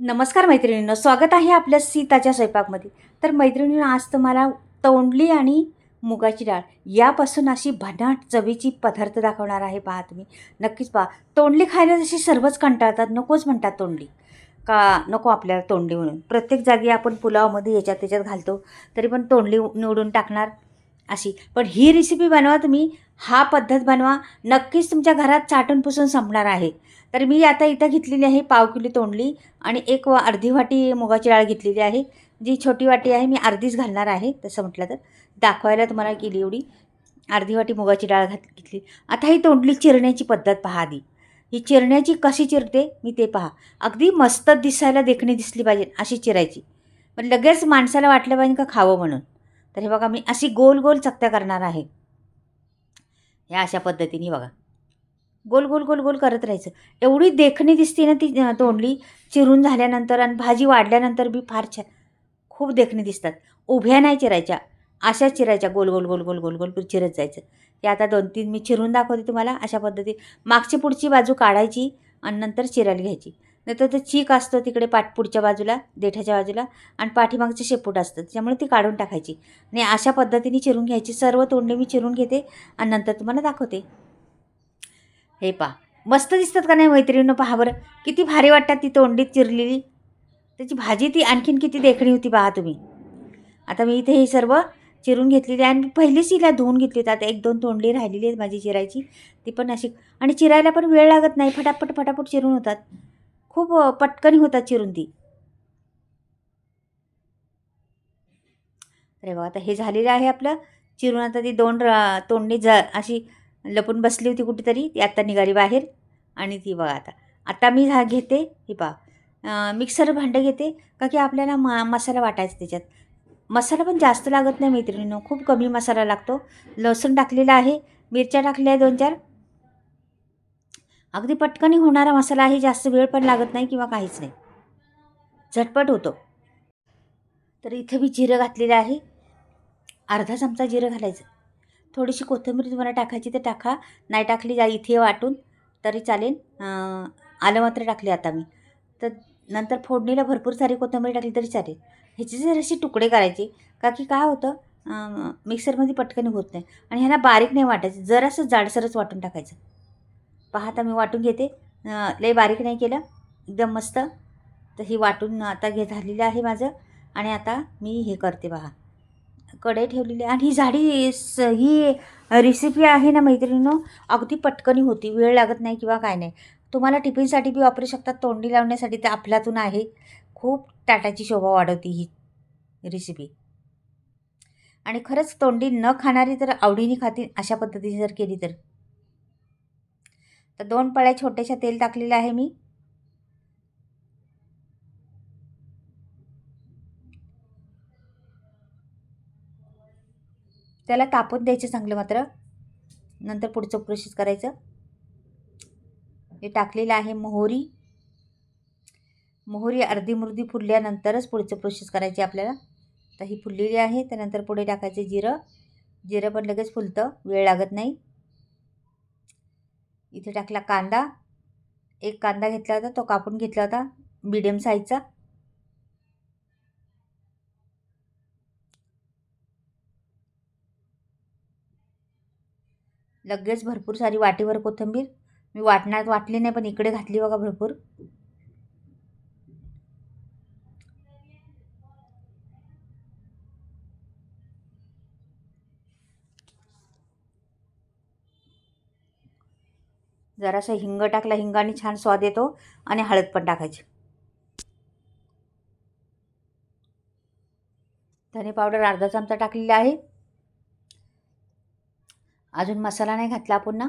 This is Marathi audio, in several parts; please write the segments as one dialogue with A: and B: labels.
A: नमस्कार मैत्रिणींनो स्वागत आहे आपल्या सीताच्या स्वयंपाकमध्ये. तर मैत्रिणींना आज तुम्हाला तोंडली आणि मुगाची डाळ यापासून अशी भन्नाट चवीची पदार्थ दाखवणार आहे पहा तुम्ही. नक्कीच पहा तोंडली खायला जशी सर्वच कंटाळतात नकोच म्हणतात तोंडली. का नको आपल्याला तोंडली म्हणून? प्रत्येक जागी आपण पुलावमध्ये याच्यात त्याच्यात घालतो तरी पण तोंडली निवडून टाकणार अशी. पण ही रेसिपी बनवा तुम्ही हा पद्धत बनवा. नक्कीच तुमच्या घरात चाटून पुसून संपणार आहे. तर मी आता इथं घेतलेली आहे पाव किलो तोंडली आणि एक वा- अर्धी वाटी मुगाची डाळ घेतलेली आहे. जी छोटी वाटी आहे मी अर्धीच घालणार आहे. तसं म्हटलं तर दाखवायला तुम्हाला केली एवढी. अर्धी वाटी मुगाची डाळ घात घेतली. आता ही तोंडली चिरण्याची पद्धत पहा आधी. ही चिरण्याची कशी चिरते मी ते पहा. अगदी मस्त दिसायला देखणी दिसली पाहिजे अशी चिरायची. पण लगेच माणसाला वाटलं पाहिजे का खावं म्हणून. तर हे बघा मी अशी गोल गोल चकत्या करणार आहे. ह्या अशा पद्धतीने बघा. गोल गोल गोल गोल करत राहायचं. एवढी देखणी दिसते ना ती तोंडली. चिरून झाल्यानंतर आणि भाजी वाढल्यानंतर बी फार छान. खूप देखणी दिसतात. उभ्या नाही चिरायच्या. अशा चिरायच्या. गोल गोल गोल गोल गोल गोल चिरत जायचं. हे आता दोन तीन मी चिरून दाखवते तुम्हाला अशा पद्धती. मागची पुढची बाजू काढायची आणि नंतर चिरायला घ्यायची. नंतर ते चीक असतं तिकडे पाठपुढच्या बाजूला देठाच्या बाजूला आणि पाठीमागचं शेपूट असतं. त्याच्यामुळे ती काढून टाकायची. आणि अशा पद्धतीने चिरून घ्यायची. सर्व तोंडे मी चिरून घेते आणि नंतर तुम्हाला दाखवते. हे पहा. मस्त दिसतात का नाही मैत्रिणीनं पहा बरं. किती भारी वाटतात ती तोंडीत चिरलेली. त्याची भाजी ती आणखीन किती देखणी होती पहा तुम्ही. आता मी इथे हे सर्व चिरून घेतलेली आणि पहिलीच हिला धुवून घेतली होती. आता एक दोन तोंडली राहिलेली आहेत माझी चिरायची. ती पण अशी. आणि चिरायला पण वेळ लागत नाही. फटाफट फटाफट चिरून होतात. खूप पटकन होतात चिरून ती अरे बघा आता हे झालेलं आहे आपलं. चिरून आता ती दोन र- तोंडणी जा अशी लपून बसली होती कुठेतरी. ती आत्ता निघाली बाहेर. आणि ती बघा आता. आता मी हा घेते. ही पहा. मिक्सर भांडं घेते. का की आपल्याला मा मसाला वाटायचा त्याच्यात. मसाला पण जास्त लागत नाही मैत्रिणीनं. खूप कमी मसाला लागतो. लसूण टाकलेला आहे. मिरच्या टाकल्या आहे दोन चार. अगदी पटकनी होणारा मसाला आहे जास्त वेळ पण लागत नाही किंवा काहीच नाही. झटपट होतो. तर इथं मी जिरं घातलेलं आहे. अर्धा चमचा जिरं घालायचं. थोडीशी कोथिंबीर तुम्हाला टाकायची तर टाका. नाही टाकली जा इथे वाटून. तरी चालेल. आलं मात्र टाकले आता मी. तर नंतर फोडणीला भरपूर सारी कोथिंबीर टाकली तरी चालेल. ह्याचे जराशी तुकडे करायचे. का की काय होतं मिक्सरमध्ये पटकन होत नाही. आणि ह्याला बारीक नाही वाटायचं. जरासं जाडसरच वाटून टाकायचं. पहा आता मी वाटून घेते. लई लय बारीक नाही केलं. एकदम मस्त. तर ही वाटून आता घे झालेलं आहे माझं. आणि आता मी हे करते पहा कढई ठेवलेली आणि ही झाडी स ही रेसिपी आहे ना मैत्रिणीनो? अगदी पटकनी होती. वेळ लागत नाही किंवा काय नाही. तुम्हाला टिफिनसाठी बी वापरू शकतात. तोंडी लावण्यासाठी ते आपल्यातून आहे. खूप टाटाची शोभा वाढवती ही रेसिपी आणि खरंच तोंडी न खाणारी तर आवडीने खातील अशा पद्धतीने जर केली तर. तर दोन पळ्या छोट्याशा तेल टाकलेलं आहे मी. त्याला तापून द्यायचं चांगलं मात्र. नंतर पुढचं प्रोसेस करायचं. हे टाकलेलं आहे मोहरी. मोहरी अर्धी मुर्दी फुलल्यानंतरच पुढचं प्रोसेस करायची आपल्याला. तर ही फुललेली आहे त्यानंतर पुढे टाकायचं जिरं. जिरं पण लगेच फुलतं वेळ लागत नाही. इथे टाकला कांदा. एक कांदा घेतला होता तो कापून घेतला होता मिडियम साईजचा लगेच भरपूर सारी वाटीवर कोथिंबीर. मी वाटण्यात वाटली नाही पण इकडे घातली बघा भरपूर. जरासा हिंग टाकला हिंगाने छान स्वाद येतो आणि हळद पण टाकायची. धने पावडर अर्धा चमचा टाकलेला आहे. अजून मसाला नाही घातला आपण ना.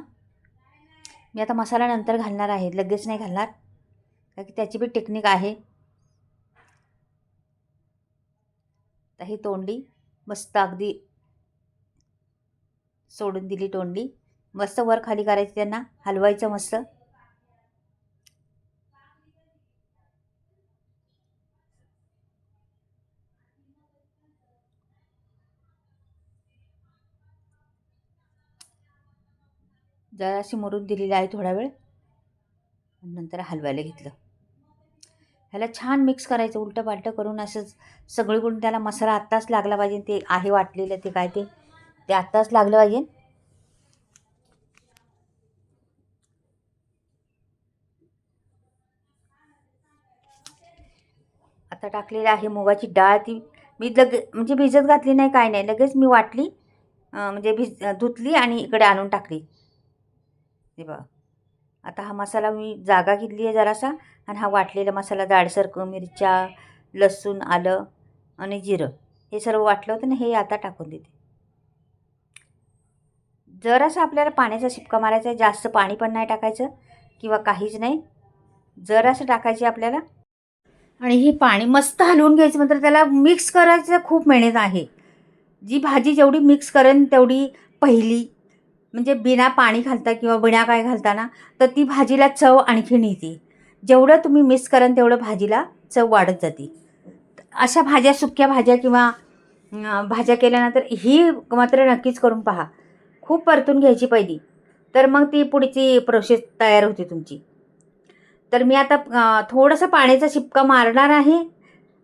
A: मी आता मसाला नंतर घालणार आहे लगेच नाही घालणार. कारण की त्याची बी टेक्निक आहे. तर ही तोंडी मस्त अगदी सोडून दिली तोंडी. मस्त वर खाली करायचं त्यांना हलवायचं मस्त. जराशी मरून दिलेली आहे थोडा वेळ. आणि नंतर हलवायला घेतलं. ह्याला छान मिक्स करायचं उलटं पालटं करून असंच सगळीकडून त्याला मसाला आत्ताच लागला पाहिजे ते आहे वाटलेलं ते काय ते ते आत्ताच लागलं पाहिजे. आता टाकलेली आहे मुगाची डाळ. ती मी लगे म्हणजे भिजत घातली नाही काय नाही. लगेच मी वाटली म्हणजे भिज धुतली आणि इकडे आणून टाकली. हे बघा. आता हा मसाला मी जागा घेतली आहे जरासा आणि हा वाटलेला मसाला जाडसर मिरच्या लसूण आलं आणि जिरं. हे सर्व वाटलं होतं ना हे आता टाकून देते. जरासं आपल्याला पाण्याचा शिपका मारायचा आहे. जास्त पाणी पण नाही टाकायचं किंवा काहीच नाही. जरासं टाकायचे आपल्याला. आणि ही पाणी मस्त हलवून घ्यायचं मात्र त्याला मिक्स करायचं खूप मेहनत आहे. जी भाजी जेवढी मिक्स करेन तेवढी पहिली म्हणजे बिना पाणी घालता किंवा बिना काय घालताना तर ती भाजीला चव आणखीन येते जेवढं तुम्ही मिक्स कराल तेवढं भाजीला चव वाढत जाते. अशा भाज्या सुक्या भाज्या किंवा भाज्या केल्यानंतर ही मात्र नक्कीच करून पहा. खूप परतून घ्यायची पहिली. तर मग ती पुढची प्रोसेस तयार होते तुमची. तर मी आता थोडंसं पाण्याचा शिपका मारणार आहे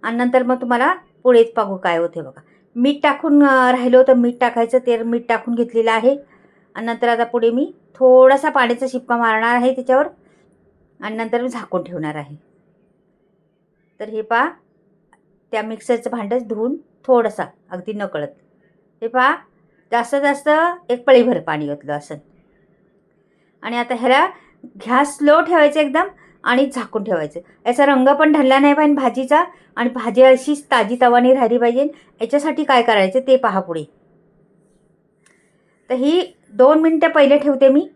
A: आणि नंतर मग तुम्हाला पुढेच पाहू काय होते बघा. मीठ टाकून राहिलं होतं मीठ टाकायचं ते मीठ टाकून घेतलेलं आहे. आणि नंतर आता पुढे मी थोडासा पाण्याचा शिपका मारणार आहे त्याच्यावर आणि नंतर मी झाकून ठेवणार आहे. तर हे पहा त्या मिक्सरचं भांडंच धुवून थोडंसा अगदी नकळत. हे पहा जास्त जास्त एक पळीभर पाणी घेतलं असं. आणि आता ह्याला घ्या स्लो ठेवायचं एकदम आणि झाकून ठेवायचं. याचा रंग पण ढलला नाही पाहिजे भाजीचा आणि भाजी अशीच ताजी तवानी राहिली पाहिजे. याच्यासाठी काय करायचं ते पहा पुढे. तर ही दोन मिनटं पहिले ठेवते मी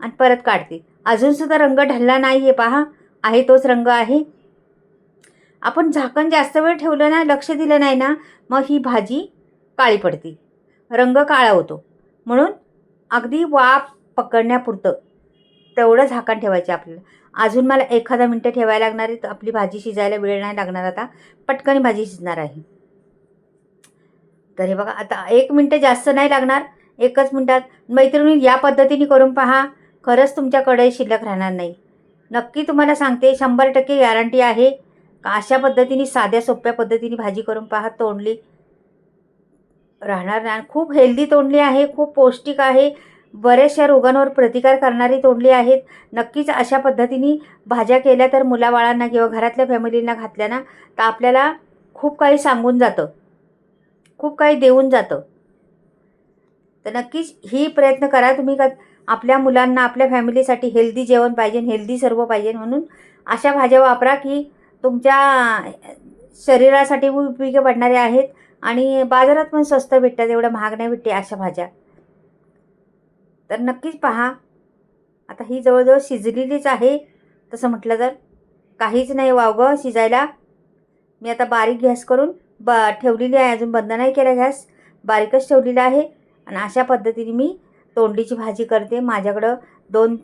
A: आणि परत काढते. अजूनसुद्धा रंग ढलला नाही आहे पहा. आहे तोच रंग आहे. आपण झाकण जास्त वेळ ठेवलं ना लक्ष दिलं नाही ना मग ही भाजी काळी पडते. रंग काळा होतो. म्हणून अगदी वाफ पकडण्यापुरतं. तेवढं झाकण ठेवायचे आपल्याला. अजून मला एखादा मिनटं ठेवायला लागणार आहे तर आपली भाजी शिजायला वेळ नाही लागणार आता. पटकन भाजी शिजणार आहे. तर हे बघा आता एक मिनटं जास्त नाही लागणार एकच मिनटात. मैत्रिणी या पद्धतीने करून पहा. खरंच तुमच्याकडे शिल्लक राहणार नाही. नक्की तुम्हाला सांगते शंभर टक्के गॅरंटी आहे. का अशा पद्धतीने साध्या सोप्या पद्धतीने भाजी करून पहा. तोंडली राहणार नाही. खूप हेल्दी तोंडली आहे खूप पौष्टिक आहे. बऱ्याचशा रोगांवर प्रतिकार करणारी तोंडली आहेत. नक्कीच अशा पद्धतीने भाज्या केल्या तर मुलाबाळांना किंवा घरातल्या फॅमिलींना घातल्या ना तर आपल्याला खूप काही सांगून जातं. खूप काही देऊन जातं. तर नक्कीच ही प्रयत्न करा तुम्ही का आपल्या मुलांना आपल्या फॅमिलीसाठी हेल्दी जेवण पाहिजे हेल्दी सर्व पाहिजे म्हणून अशा भाज्या वापरा की तुमच्या शरीरासाठी उपयोगी पडणाऱ्या आहेत आणि बाजारात पण स्वस्त भेटतात एवढं महाग नाही भेटते अशा भाज्या. तर नक्कीच पहा. आता ही जवळजवळ शिजलेलीच आहे तसं म्हटलं तर. काहीच नाही वावगं शिजायला. मी आता बारीक गॅस करून ब ठेवलेली आहे अजून बंद नाही केला गॅस. बारीकच ठेवलेला आहे आणि अशा पद्धतीने मी तोंडीची भाजी करते. माझ्याकडं दोन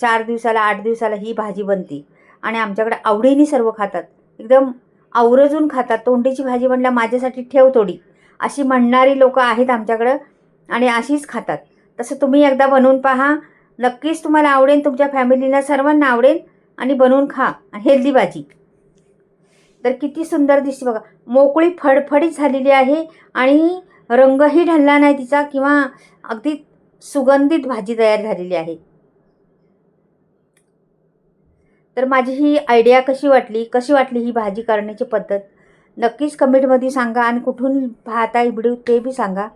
A: चार दिवसाला आठ दिवसाला ही भाजी बनते. आणि आमच्याकडे आवडीने सर्व खातात. एकदम आवरजून खातात. तोंडीची भाजी म्हणल्या माझ्यासाठी ठेव थोडी. अशी म्हणणारी लोकं आहेत आमच्याकडं आणि अशीच खातात. तसं तुम्ही एकदा बनवून पहा. नक्कीच तुम्हाला आवडेल तुमच्या फॅमिलीला सर्वांना आवडेल आणि बनवून खा. हेल्दी भाजी. तर किती सुंदर दिसते बघा. मोकळी फडफडीत झालेली आहे आणि रंगही ढलला नाही तिचा किंवा अगदी सुगंधित भाजी तयार झालेली आहे. तर माझी ही आयडिया कशी वाटली? कशी वाटली ही भाजी करण्याची पद्धत? नक्कीच कमेंटमध्ये सांगा आणि कुठून पाहताय व्हिडिओ ते बी सांगा.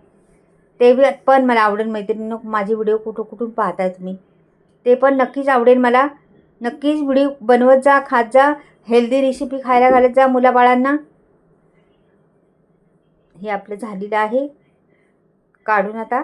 A: ते बी पण मला आवडेल मैत्रिणीनं माझे व्हिडिओ कुठं कुठून पाहताय तुम्ही. ते पण नक्कीच आवडेल मला. नक्कीच व्हिडिओ बनवत जा खात जा हेल्दी रेसिपी खायला घालत जा मुलाबाळांना. हे आपलं झालेलं आहे. काढून आता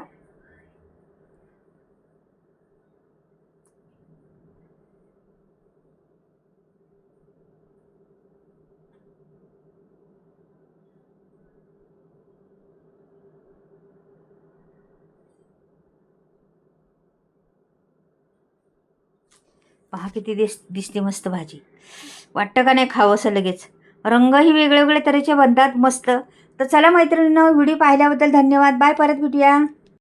A: पहा किती दिस दिसते मस्त भाजी. वाटतं का नाही खावं असं लगेच. रंगही वेगळे वेगळे तऱ्हेचे बनतात मस्त. तर चला मैत्रिणीनं व्हिडिओ पाहिल्याबद्दल धन्यवाद. बाय परत भेटूया.